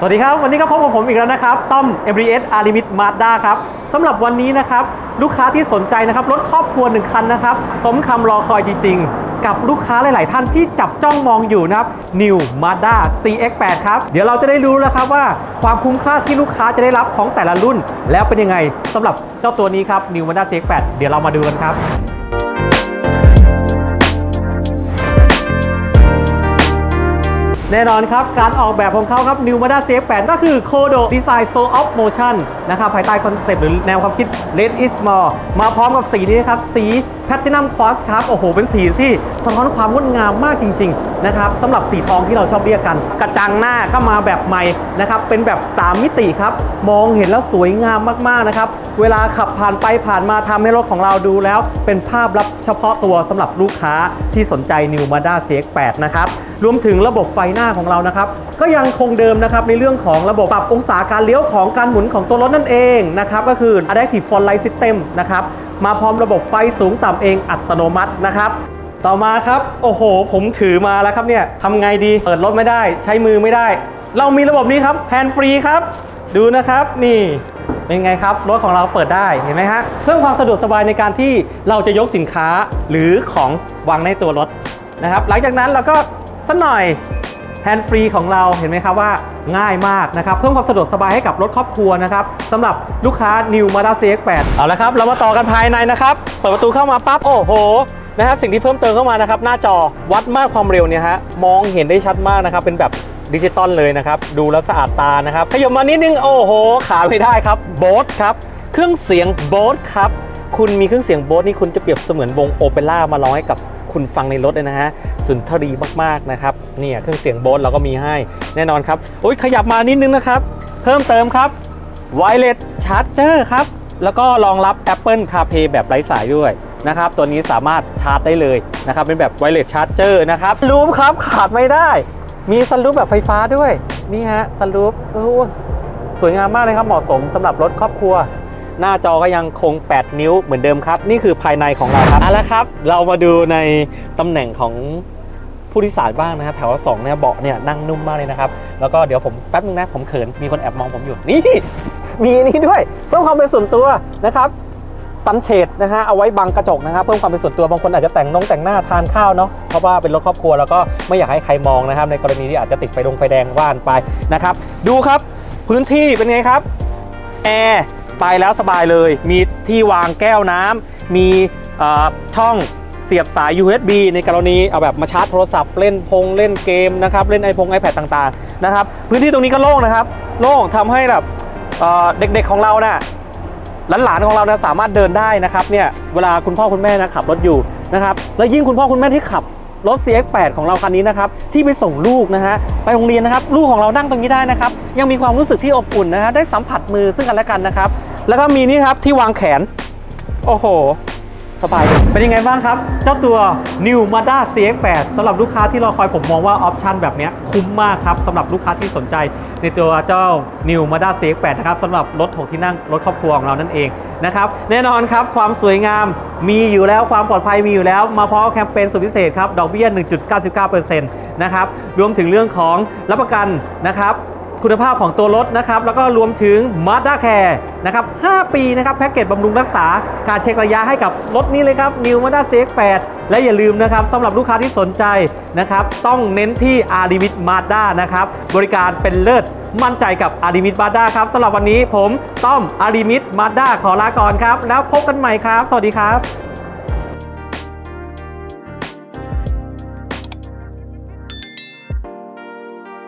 สวัสดีครับ วันนี้ก็พบกับผมอีกแล้วนะครับ ต้อม m b s a r i m i t Mazda ครับสำหรับวันนี้นะครับ ลูกค้าที่สนใจนะครับ รถครอบครัวหนึ่งคันนะครับ สมคำรอคอยจริง ๆ กับลูกค้าหลาย ๆ ท่านที่จับจ้องมองอยู่นะครับ New Mazda CX-8 ครับ เดี๋ยวเราจะได้รู้แล้วครับว่าความคุ้มค่าที่ลูกค้าจะได้รับของแต่ละรุ่น แล้วเป็นยังไงสำหรับเจ้าตัวนี้ครับ New Mazda CX-8 เดี๋ยวเรามาดูกันครับ แน่นอนครับ การออกแบบของเขาครับ New Mazda CX-8 ก็คือ Kodo Design Soul of Motion นะครับ ภายใต้คอนเซปต์หรือแนวความคิด Less is more มาพร้อมกับสีนี้ครับ สี Platinum Quartz ครับ โอ้โห เป็นสีที่สะท้อนความงดงามมากจริง ๆ นะครับสำหรับสีทองที่เราชอบเรียกกัน กระจังหน้าก็มาแบบใหม่นะครับ เป็นแบบ 3 มิติครับ มองเห็นแล้วสวยงามมาก ๆ นะครับ เวลาขับผ่านไปผ่านมาทำให้รถของเราดูแล้ว เป็นภาพลับเฉพาะตัวสำหรับลูกค้าที่สนใจ New Mazda CX-8 นะครับ รวมถึงระบบไฟหน้าของเรานะครับ ก็ยังคงเดิมนะครับในเรื่องของระบบปรับองศาการเลี้ยวของการหมุนของตัวรถนั่นเองนะครับก็คือ Adaptive Front Light System นะครับมาพร้อมระบบไฟสูงต่ำเองอัตโนมัตินะครับต่อมาครับ โอ้โห ผมถือมาแล้วครับเนี่ยทำไงดี เปิดรถไม่ได้ ใช้มือไม่ได้ เรามีระบบนี้ครับแฮนด์ฟรีครับ ดูนะครับ นี่ เป็นไงครับ รถของเราเปิดได้ เห็นไหมฮะ เพิ่มความสะดวกสบายในการที่เราจะยกสินค้าหรือของวางในตัวรถนะครับ หลังจากนั้นเราก็ สักหน่อยแฮนด์ฟรีของเราเห็นไหมครับว่าง่ายมากนะครับเพิ่มความสะดวกสบายให้กับรถครอบครัวนะครับสำหรับลูกค้า New Mazda CX-8 เอาละครับ เรามาต่อกันภายในนะครับเปิดประตูเข้ามาปั๊บโอ้โหนะฮะสิ่งที่เพิ่มเติมเข้ามานะครับหน้าจอวัดมาตรความเร็วเนี่ยฮะมองเห็นได้ชัดมากนะครับเป็นแบบดิจิตอลเลยนะครับ ดูแล้วสะอาดตานะครับขยบมานิดนึง โอ้โห ขาไม่ได้ครับโบสครับ เครื่องเสียงโบสครับ คุณมีเครื่องเสียงโบสนี่คุณจะเปรียบเสมือนวงโอเปร่ามาร้องให้กับ คุณฟังในรถเลยนะฮะสุนทรีมากๆนะครับเนี่ยเครื่องเสียงโบสเราก็มีให้แน่นอนครับโอ้ยขยับมานิดนึงนะครับ เพิ่มเติมครับ Wireless Charger ครับ แล้วก็รองรับ Apple CarPlay แบบไร้สายด้วยนะครับ ตัวนี้สามารถชาร์จได้เลยนะครับ เป็นแบบ Wireless Charger นะครับลูปครับขาดไม่ได้ มีสลูปแบบไฟฟ้าด้วย นี่ฮะสลูปโอ้สวยงามมากเลยครับ เหมาะสมสำหรับรถครอบครัว หน้าจอก็ยังคง 8 นิ้วเหมือนเดิมครับ นี่คือภายในของเราครับเอาละครับ เรามาดูในตำแหน่งของผู้โดยสารบ้างนะฮะแถวสองเนี่ยเบาะเนี่ยนั่งนุ่มมากเลยนะครับ แล้วก็เดี๋ยวผมแป๊บนึงนะ ผมเขินมีคนแอบมองผมอยู่นี่ มีนี่ด้วยเพิ่มความเป็นส่วนตัวนะครับซันเชดนะฮะเอาไว้บังกระจกนะครับเพิ่มความเป็นส่วนตัวบางคนอาจจะแต่งนงแต่งหน้าทานข้าวเนาะเพราะว่าเป็นรถครอบครัวแล้วก็ไม่อยากให้ใครมองนะครับ ในกรณีที่อาจจะติดไฟดงไฟแดงว่านไปนะครับ ดูครับ พื้นที่เป็นไงครับแอร์ ไปแล้วสบายเลย มีที่วางแก้วน้ำมีเอ่อช่องเสียบสาย USB ในกรณีเอาแบบมาชาร์จโทรศัพท์เล่นพงเล่นเกมนะครับเล่นไอพง iPad ต่างๆนะครับพื้นที่ตรงนี้ก็โล่งนะครับโล่งทำให้แบบเด็กๆของเราน่ะหลานๆของเราเนี่ยสามารถเดินได้นะครับเนี่ยเวลาคุณพ่อคุณแม่นะขับรถอยู่นะครับแล้วยิ่งคุณพ่อคุณแม่ที่ขับ รถ CX8 ของเราคันนี้นะครับที่ไปส่งลูกนะฮะไปโรงเรียนนะครับลูกของเรานั่งตรงนี้ได้นะครับยังมีความรู้สึกที่อบอุ่นนะฮะได้สัมผัสมือซึ่งกันและกันนะครับแล้วก็มีนี่ครับที่วางแขน โอ้โห สบายเลยเป็นยังไงบ้างครับ เจ้าตัว New Mazda CX-8 สำหรับลูกค้าที่รอคอยผมมองว่าออปชันแบบนี้คุ้มมากครับสำหรับลูกค้าที่สนใจในตัวเจ้า New Mazda CX-8 นะครับสำหรับรถ6ที่นั่งรถครอบครัวของเรานั่นเองนะครับแน่นอนครับความสวยงามมีอยู่แล้วความปลอดภัยมีอยู่แล้ว มาพร้อมแคมเปญสุดพิเศษครับดอกเบี้ย 1.99%นะครับรวมถึงเรื่องของรับประกันนะครับ คุณภาพของตัวรถนะครับ แล้วก็รวมถึง Mazda Care นะครับ 5 ปีนะครับแพ็กเกจบำรุงรักษาการเช็คระยะให้กับรถนี้เลยครับ New Mazda CX-8 และอย่าลืมนะครับสำหรับลูกค้าที่สนใจนะครับ ต้องเน้นที่ a r d i v i t Mazda นะครับ บริการเป็นเลิศมั่นใจกับ a r d i v i t Mazda ครับสำหรับวันนี้ผมต้อม a r d i v i t Mazda ขอลาก่อนครับ แล้วพบกันใหม่ครับ สวัสดีครับ